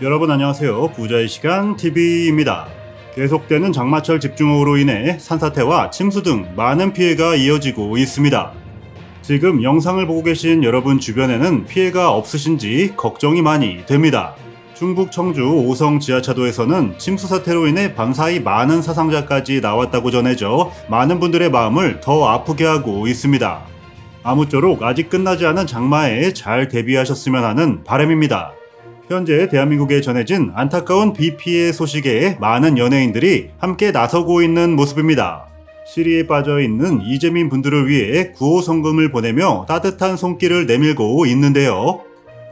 여러분 안녕하세요. 부자의 시간 TV입니다. 계속되는 장마철 집중호우로 인해 산사태와 침수 등 많은 피해가 이어지고 있습니다. 지금 영상을 보고 계신 여러분 주변에는 피해가 없으신지 걱정이 많이 됩니다. 충북 청주 오성 지하차도에서는 침수 사태로 인해 밤사이 많은 사상자까지 나왔다고 전해져 많은 분들의 마음을 더 아프게 하고 있습니다. 아무쪼록 아직 끝나지 않은 장마에 잘 대비하셨으면 하는 바람입니다. 현재 대한민국에 전해진 안타까운 비 피해 소식에 많은 연예인들이 함께 나서고 있는 모습입니다. 시리에 빠져 있는 이재민 분들을 위해 구호 성금을 보내며 따뜻한 손길을 내밀고 있는데요.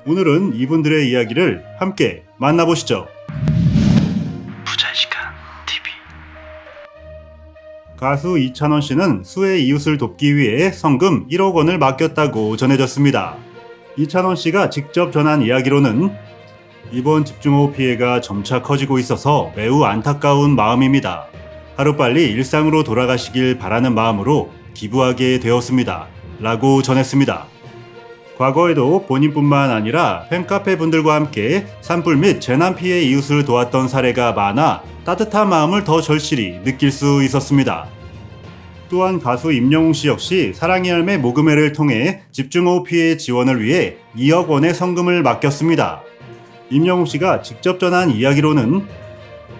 오늘은 이분들의 이야기를 함께 만나보시죠. 가수 이찬원 씨는 수의 이웃을 돕기 위해 성금 1억 원을 맡겼다고 전해졌습니다. 이찬원 씨가 직접 전한 이야기로는 이번 집중호우 피해가 점차 커지고 있어서 매우 안타까운 마음입니다. 하루빨리 일상으로 돌아가시길 바라는 마음으로 기부하게 되었습니다. 라고 전했습니다. 과거에도 본인뿐만 아니라 팬카페 분들과 함께 산불 및 재난 피해 이웃을 도왔던 사례가 많아 따뜻한 마음을 더 절실히 느낄 수 있었습니다. 또한 가수 임영웅 씨 역시 사랑의 열매 모금회를 통해 집중호우 피해 지원을 위해 2억 원의 성금을 맡겼습니다. 임영웅 씨가 직접 전한 이야기로는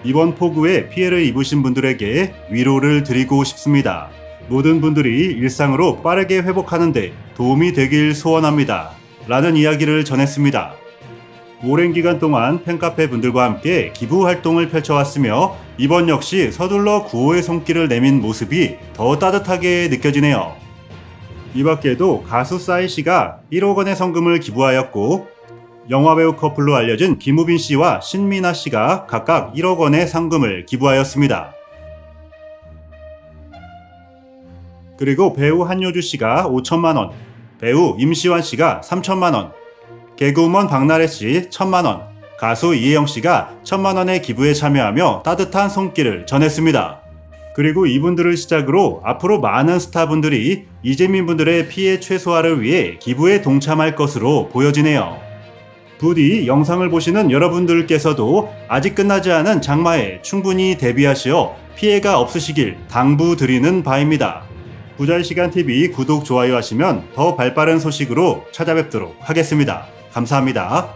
이번 폭우에 피해를 입으신 분들에게 위로를 드리고 싶습니다. 모든 분들이 일상으로 빠르게 회복하는데 도움이 되길 소원합니다. 라는 이야기를 전했습니다. 오랜 기간 동안 팬카페 분들과 함께 기부 활동을 펼쳐왔으며 이번 역시 서둘러 구호의 손길을 내민 모습이 더 따뜻하게 느껴지네요. 이 밖에도 가수 싸이 씨가 1억 원의 성금을 기부하였고 영화배우 커플로 알려진 김우빈 씨와 신민아 씨가 각각 1억 원의 상금을 기부하였습니다. 그리고 배우 한효주 씨가 5천만 원, 배우 임시완 씨가 3천만 원, 개그우먼 박나래 씨 1천만 원, 가수 이혜영 씨가 1천만 원의 기부에 참여하며 따뜻한 손길을 전했습니다. 그리고 이분들을 시작으로 앞으로 많은 스타분들이 이재민 분들의 피해 최소화를 위해 기부에 동참할 것으로 보여지네요. 부디 영상을 보시는 여러분들께서도 아직 끝나지 않은 장마에 충분히 대비하시어 피해가 없으시길 당부드리는 바입니다. 부자의 시간 TV 구독, 좋아요 하시면 더 발빠른 소식으로 찾아뵙도록 하겠습니다. 감사합니다.